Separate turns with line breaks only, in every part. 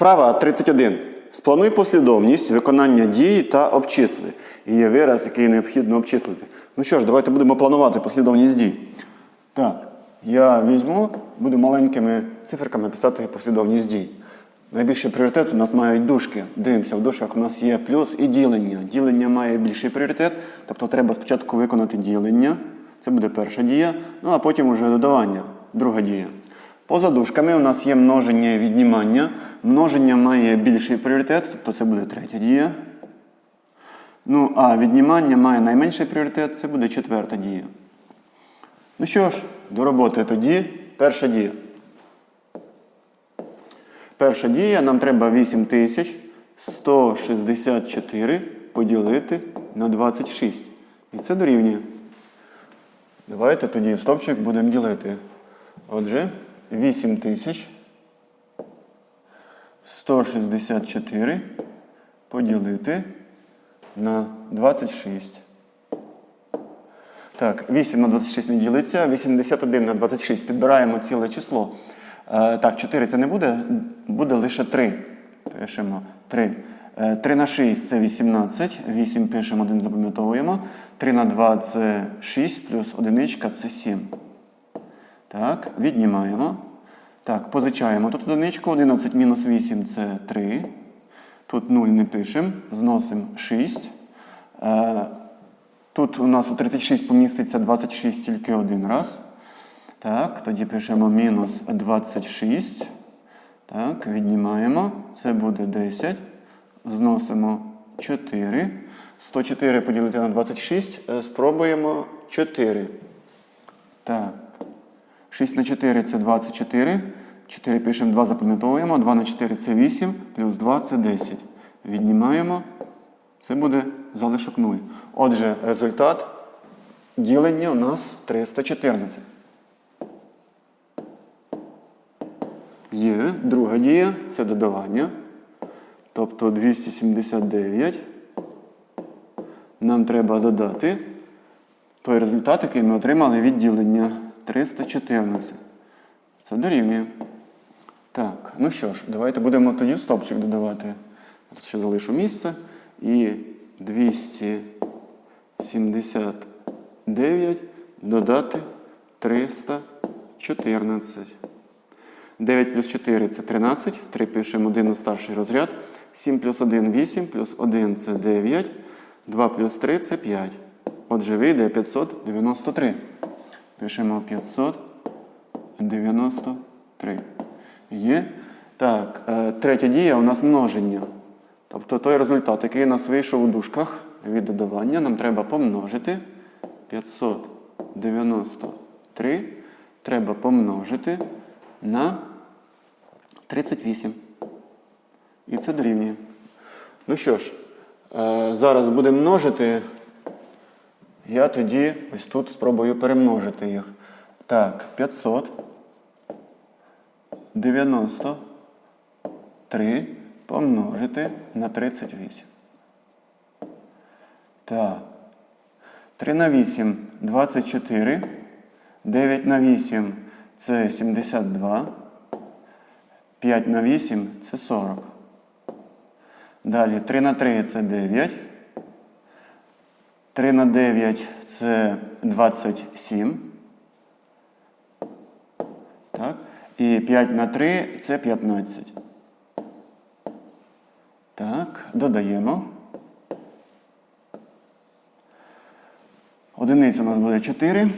Вправа 31. Сплануй послідовність виконання дії та обчисли. І є вираз, який необхідно обчислити. Ну що ж, давайте будемо планувати послідовність дій. Так, я візьму, буду маленькими циферками писати послідовність дій. Найбільший пріоритет у нас мають дужки. Дивимося, в дужках у нас є плюс і ділення. Ділення має більший пріоритет, тобто треба спочатку виконати ділення. Це буде перша дія, ну а потім вже додавання, друга дія. Поза дужками у нас є множення і віднімання. Множення має більший пріоритет, тобто це буде третя дія. Ну, а віднімання має найменший пріоритет, це буде четверта дія. Ну що ж, до роботи тоді перша дія. Перша дія, нам треба 8164 поділити на 26. І це дорівнює. Давайте тоді стопчик будемо ділити. Отже, 8164 поділити на 26. Так, 8 на 26 не ділиться, 81 на 26 підбираємо ціле число. Е, так, 4 це не буде, буде лише 3. Пишемо 3. Е, 3 на 6 це 18, 8 пишемо, 1 запам'ятовуємо. 3 на 2 це 6, плюс одиничка це 7. Так, віднімаємо. Так, позичаємо тут одиничку, 11 мінус 8 це 3. Тут 0 не пишемо, зносимо 6. Е, Тут у нас у 36 поміститься 26 тільки один раз. Так, тоді пишемо мінус 26. Так, віднімаємо. Це буде 10. Зносимо 4. 104 поділити на 26. Е, Спробуємо 4. Так. 6 на 4 це 24. 4 пишемо, 2 запам'ятовуємо. 2 на 4 це 8, плюс 2 це 10. Віднімаємо. Це буде залишок 0. Отже, результат ділення у нас 314. Є. Друга дія це додавання. Тобто 279. Нам треба додати той результат, який ми отримали від ділення 314. Це дорівнює. Так, ну що ж, давайте будемо тоді стопчик додавати. Тут ще залишу місце. І 279 додати 314. 9 плюс 4 це 13. 3 пишемо 1 у старший розряд. 7 плюс 1 8, плюс 1 це 9. 2 плюс 3 це 5. Отже, вийде 593. Пишемо 593. Є. Так, е, третя дія у нас множення. Тобто той результат, який у нас вийшов у дужках від додавання, нам треба помножити 593 треба помножити на 38. І це дорівнює. Ну що ж, е, зараз будемо множити. Я тоді ось тут спробую перемножити їх. Так, 593 помножити на 38. Так. 3 на 8 24. 9 на 8 це 72. 5 на 8 це 40. Далі 3 на 3 це 9. 3 на 9 це 27. Так. І 5 на 3 це 15. Так, додаємо. Одиниця у нас буде 4.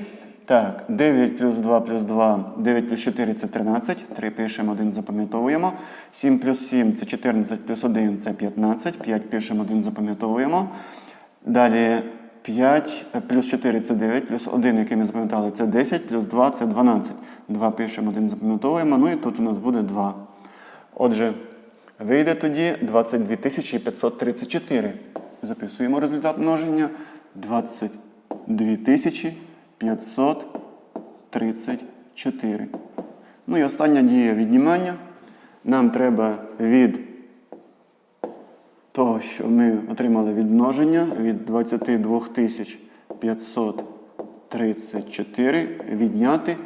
Так, 9 плюс 2 плюс 2, 9 плюс 4 це 13. 3 пишемо, 1 запам'ятовуємо. 7 плюс 7 це 14 плюс 1 це 15. 5 пишемо, 1 запам'ятовуємо. Далі 5 плюс 4 це 9, плюс 1, який ми запам'ятали, це 10, плюс 2 це 12. 2 пишемо, 1 запам'ятовуємо. Ну і тут у нас буде 2. Отже, вийде тоді 22 534. Записуємо результат множення. 22 534. Ну і остання дія віднімання. Нам треба від того, що ми отримали від множення, від 22 534 відняти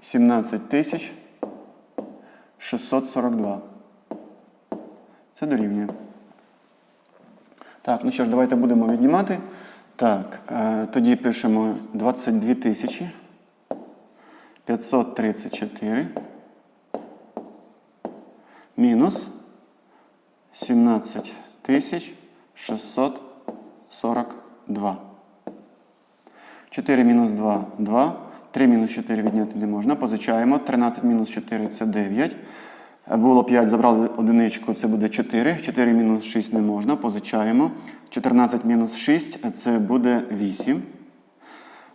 17 642. Це дорівнює. Так, ну що ж, давайте будемо віднімати. Так, е, тоді пишемо 22 тисячі 534 мінус 17 тисяч 642. 4 мінус 2 – 2. 3 мінус 4 відняти не можна. Позичаємо. 13 мінус 4 – це 9. Е, Було 5, забрали одиничку, це буде 4. 4 мінус 6 не можна. Позичаємо. 14 мінус 6 – це буде 8.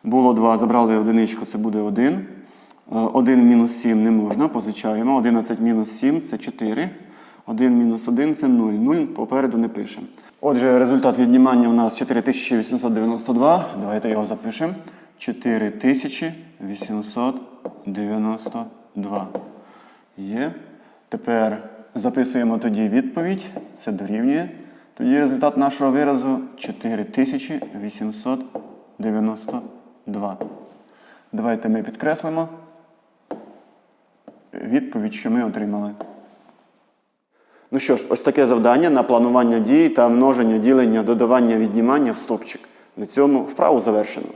Було 2, забрали одиничку, це буде 1. 1 мінус 7 не можна, позичаємо. 11 мінус 7 це 4. 1 мінус 1 це 0. 0 попереду не пишемо. Отже, результат віднімання у нас 4892. Давайте його запишемо. 4892. Є. Тепер записуємо тоді відповідь. Це дорівнює. Тоді результат нашого виразу 4892. Давайте ми підкреслимо відповідь, що ми отримали. Ну що ж, ось таке завдання на планування дій та множення, ділення, додавання, віднімання в стопчик. На цьому вправу завершено.